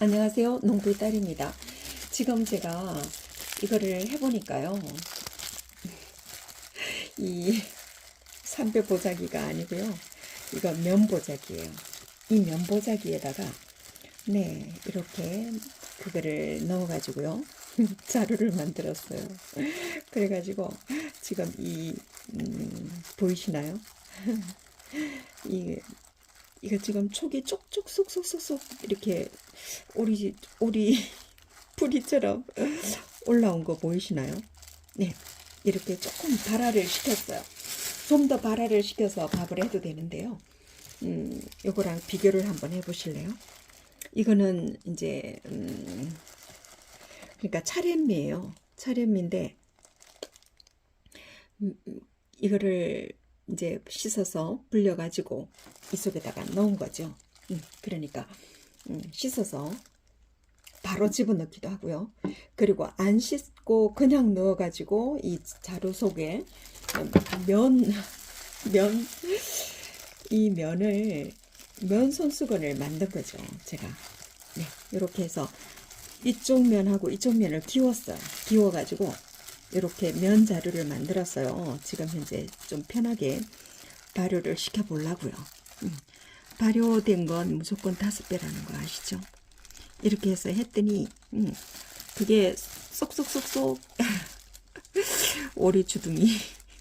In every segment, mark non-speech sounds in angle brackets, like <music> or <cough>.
안녕하세요. 농부의 딸입니다. 지금 제가 이거를 해보니까요. <laughs> 이 삼배 보자기가 아니고요. 이거 면보자기예요. 이 면보자기에다가 네 이렇게 그거를 넣어가지고요. <laughs> 자루를 만들었어요. <laughs> 그래가지고 지금 이 음, 보이시나요? 이 이거 지금 촉이 쪽쪽 쏙쏙쏙쏙 이렇게 오리 오리 <laughs> 뿌리처럼 올라온 거 보이시나요? 네, 이렇게 조금 발화를 시켰어요. 좀 더 발화를 시켜서 밥을 해도 되는데요. 음, 요거랑 비교를 한번 해보실래요? 이거는 이제 음, 그러니까 차련미예요. 차련미인데 음, 음, 이거를 이제 씻어서 불려가지고 이 속에다가 넣은 거죠. 음, 그러니까 음, 씻어서 바로 집어넣기도 하고요. 그리고 안 씻고 그냥 넣어가지고 이 자루 속에 면, 면, 이 면을, 면 손수건을 만든 거죠. 제가. 네, 이렇게 해서 이쪽 면하고 이쪽 면을 기웠어요. 기워가지고 이렇게 면 자루를 만들었어요. 지금 현재 좀 편하게 발효를 시켜 보려고요. 음, 발효된 건 무조건 다섯 배라는 거 아시죠? 이렇게 해서 했더니 음, 그게 쏙쏙쏙쏙 <laughs> 오리 주둥이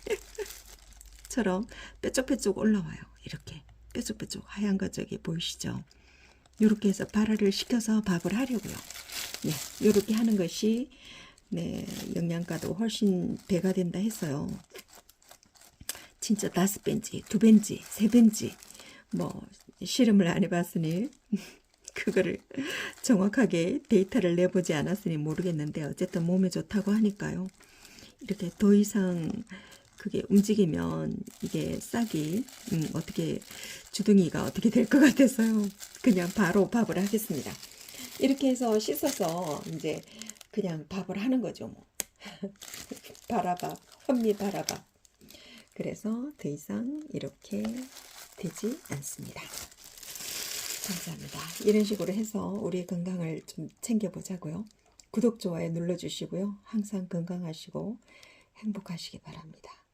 <laughs> 처럼 뾰족뾰족 올라와요. 이렇게 뾰족뾰족 하얀 거 저기 보이시죠? 이렇게 해서 발효를 시켜서 밥을 하려고요. 네, 이렇게 하는 것이 네, 영양가도 훨씬 배가 된다 했어요. 진짜 다섯 배인지, 두 배인지, 세 배인지, 뭐, 실험을 안 해봤으니, <laughs> 그거를 정확하게 데이터를 내보지 않았으니 모르겠는데, 어쨌든 몸에 좋다고 하니까요. 이렇게 더 이상 그게 움직이면 이게 싹이, 음, 어떻게, 주둥이가 어떻게 될 것 같아서요. 그냥 바로 밥을 하겠습니다. 이렇게 해서 씻어서 이제 그냥 밥을 하는 거죠, 뭐. <laughs> 바라밥, 현미 바라밥. 그래서 더 이상 이렇게 되지 않습니다. 감사합니다. 이런 식으로 해서 우리의 건강을 좀 챙겨보자고요. 구독, 좋아요 눌러주시고요. 항상 건강하시고 행복하시기 바랍니다.